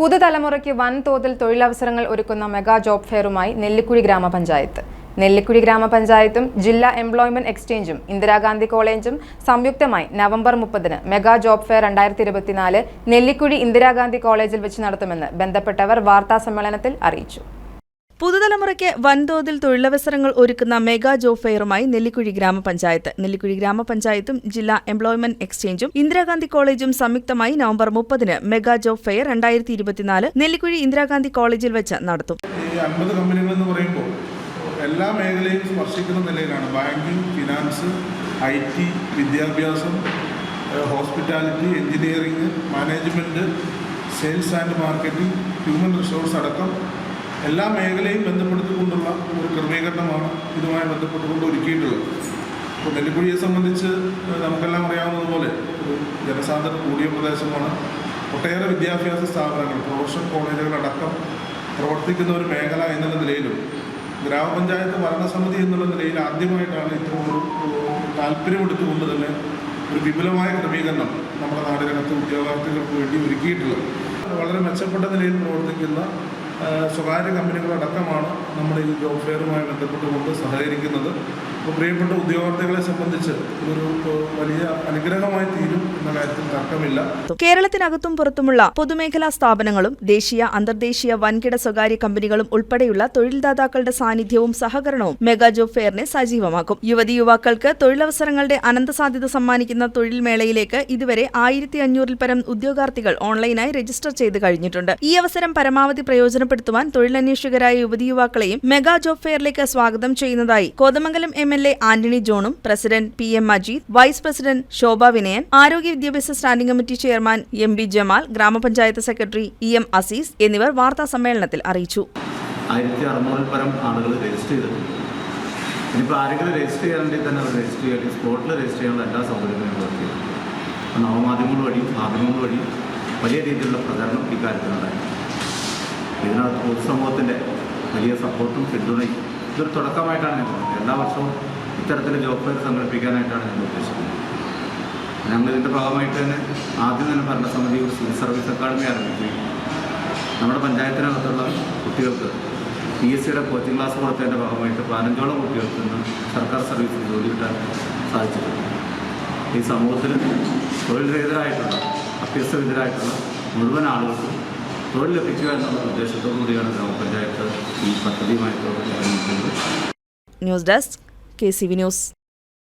പുതുതലമുറയ്ക്ക് വൻതോതിൽ തൊഴിലവസരങ്ങൾ ഒരുക്കുന്ന മെഗാ ജോബ് ഫെയറുമായി നെല്ലിക്കുഴി ഗ്രാമപഞ്ചായത്ത്. നെല്ലിക്കുഴി ഗ്രാമപഞ്ചായത്തും ജില്ലാ എംപ്ലോയ്മെന്റ് എക്സ്ചേഞ്ചും ഇന്ദിരാഗാന്ധി കോളേജും സംയുക്തമായി നവംബർ മുപ്പതിന് മെഗാ ജോബ് ഫെയർ രണ്ടായിരത്തി ഇരുപത്തിനാല് നെല്ലിക്കുഴി ഇന്ദിരാഗാന്ധി കോളേജിൽ വെച്ച് നടത്തുമെന്ന് ബന്ധപ്പെട്ടവർ വാർത്താ സമ്മേളനത്തിൽ അറിയിച്ചു. പുതുതലമുറയ്ക്ക് വൻതോതിൽ തൊഴിലവസരങ്ങൾ ഒരുക്കുന്ന മെഗാ ജോബ് ഫെയറുമായി നെല്ലിക്കുഴി ഗ്രാമപഞ്ചായത്ത്. നെല്ലിക്കുഴി ഗ്രാമപഞ്ചായത്തും ജില്ലാ എംപ്ലോയ്മെന്റ് എക്സ്ചേഞ്ചും ഇന്ദിരാഗാന്ധി കോളേജും സംയുക്തമായി നവംബർ മുപ്പതിന് മെഗാ ജോബ് ഫെയർ രണ്ടായിരത്തി ഇരുപത്തിനാല് നെല്ലിക്കുഴി ഇന്ദിരാഗാന്ധി കോളേജിൽ വെച്ച് നടത്തും. കമ്പനികൾ എന്ന് പറയുമ്പോൾ എല്ലാ മേഖലയും സ്പർശിക്കുന്ന നിലയിലാണ്. ബാങ്കിങ് ഫിനാൻസ് ഐ ടി വിദ്യാഭ്യാസം hospitality engineering management sales and marketing human resource അടക്കം എല്ലാ മേഖലയും ബന്ധപ്പെടുത്തിക്കൊണ്ടുള്ള ഒരു ക്രമീകരണമാണ് ഇതുമായി ബന്ധപ്പെട്ടുകൊണ്ട് ഒരുക്കിയിട്ടുള്ളത്. ഇപ്പോൾ നെല്ലിക്കുഴിയെ സംബന്ധിച്ച് നമുക്കെല്ലാം അറിയാവുന്നതുപോലെ ഒരു ജനസാന്ദ്രത കൂടിയ പ്രദേശമാണ്. ഒട്ടേറെ വിദ്യാഭ്യാസ സ്ഥാപനങ്ങൾ പ്രൊഫഷണൽ കോളേജുകളടക്കം പ്രവർത്തിക്കുന്ന ഒരു മേഖല എന്നുള്ള നിലയിലും ഗ്രാമപഞ്ചായത്ത് ഭരണസമിതി എന്നുള്ള നിലയിൽ ആദ്യമായിട്ടാണ് ഇത്തരം താല്പര്യമെടുത്തുകൊണ്ട് തന്നെ ഒരു വിപുലമായ ക്രമീകരണം നമ്മുടെ നാടിനകത്ത് ഉദ്യോഗാർത്ഥികൾക്ക് വേണ്ടി ഒരുക്കിയിട്ടുള്ളത്. വളരെ മെച്ചപ്പെട്ട നിലയിൽ പ്രവർത്തിക്കുന്ന സ്വകാര്യ കമ്പനികളടക്കമാണ് നമ്മുടെ ഈ ജോബ് ഫെയറുമായി ബന്ധപ്പെട്ടുകൊണ്ട് സഹകരിക്കുന്നത്. പ്രിയപ്പെട്ട ഉദ്യോഗാർത്ഥികളെ സംബന്ധിച്ച് ഇതൊരു വലിയ അനുഗ്രഹമായി തീരും എന്ന കാര്യത്തിൽ തർക്കമില്ല. കേരളത്തിനകത്തും പുറത്തുമുള്ള പൊതുമേഖലാ സ്ഥാപനങ്ങളും ദേശീയ അന്തർദേശീയ വൻകിട സ്വകാര്യ കമ്പനികളും ഉൾപ്പെടെയുള്ള തൊഴിൽദാതാക്കളുടെ സാന്നിധ്യവും സഹകരണവും മെഗാ ജോബ് ഫെയറിനെ സജീവമാക്കും. യുവതി യുവാക്കൾക്ക് തൊഴിലവസരങ്ങളുടെ അനന്ത സാധ്യത സമ്മാനിക്കുന്ന തൊഴിൽ മേളയിലേക്ക് ഇതുവരെ ആയിരത്തി അഞ്ഞൂറിൽ പരം ഉദ്യോഗാർത്ഥികൾ ഓൺലൈനായി രജിസ്റ്റർ ചെയ്ത് കഴിഞ്ഞിട്ടുണ്ട്. ഈ അവസരം പരമാവധി പ്രയോജനപ്പെടുത്തുവാൻ തൊഴിലന്വേഷകരായ യുവതി യുവാക്കളെയും മെഗാ ജോബ് ഫെയറിലേക്ക് സ്വാഗതം ചെയ്യുന്നതായി Kothamangalam M L Antony ജോണും president P M Majeed vice president Shobha Vinayan ആരോഗ്യ വിദ്യാഭ്യാസ standing committee chairman M B Jamal ഗ്രാമപഞ്ചായത്ത് സെക്രട്ടറി ഇ എം അസീസ് എന്നിവർ വാർത്താ സമ്മേളനത്തിൽ അറിയിച്ചു. ആയിരത്തി അറുന്നൂറിൽ പരം ആളുകൾ രജിസ്റ്റർ ചെയ്തിട്ടുണ്ട്. ഇനിയിപ്പോൾ ആരെങ്കിലും രജിസ്റ്റർ ചെയ്യാനുണ്ടെങ്കിൽ തന്നെ അവർ രജിസ്റ്റർ ചെയ്യുക സ്പോട്ടിൽ രജിസ്റ്റർ ചെയ്യാനുള്ള എല്ലാ സൗകര്യങ്ങളും അപ്പോൾ നവമാധ്യമങ്ങൾ വഴി മാധ്യമങ്ങൾ വഴി വലിയ രീതിയിലുള്ള പ്രചരണം ഇക്കാര്യത്തിലുണ്ടായി ഇതിനകത്ത് പൊതുസമൂഹത്തിന്റെ വലിയ സപ്പോർട്ടും പിന്തുണയും ഇതൊരു തുടക്കമായിട്ടാണ് ഞാൻ തോന്നുന്നത് എല്ലാ വർഷവും ഇത്തരത്തിൽ ജോബ് ഫെയർ സംഘടിപ്പിക്കാനായിട്ടാണ് ഞാൻ ഉദ്ദേശിക്കുന്നത്. ഞങ്ങൾ ഇതിന്റെ ഭാഗമായിട്ട് തന്നെ ആദ്യം തന്നെ ഭരണസമിതി ഒരു സിവിൽ സർവീസ് അക്കാഡമി ആരംഭിക്കുകയും നമ്മുടെ പഞ്ചായത്തിനകത്തുള്ള കുട്ടികൾക്ക് പി എസ് സിയുടെ കോച്ചിങ് ക്ലാസ് കൊടുത്തതിന്റെ ഭാഗമായിട്ട് പതിനഞ്ചോളം കുട്ടികൾക്ക് നിന്ന് സർക്കാർ സർവീസിൽ ജോലി കിട്ടാൻ സാധിച്ചിട്ടുണ്ട്. ഈ സമൂഹത്തിൽ തൊഴിൽ രഹിതരായിട്ടുള്ള അഭ്യസ്തവിധരായിട്ടുള്ള മുഴുവൻ ആളുകൾക്കും തൊഴിൽ ലഭിക്കുക എന്നുള്ള ഉദ്ദേശത്തോടു കൂടിയാണ് ഗ്രാമപഞ്ചായത്ത് പദ്ധതിയുമായിട്ട് news desk K C V news.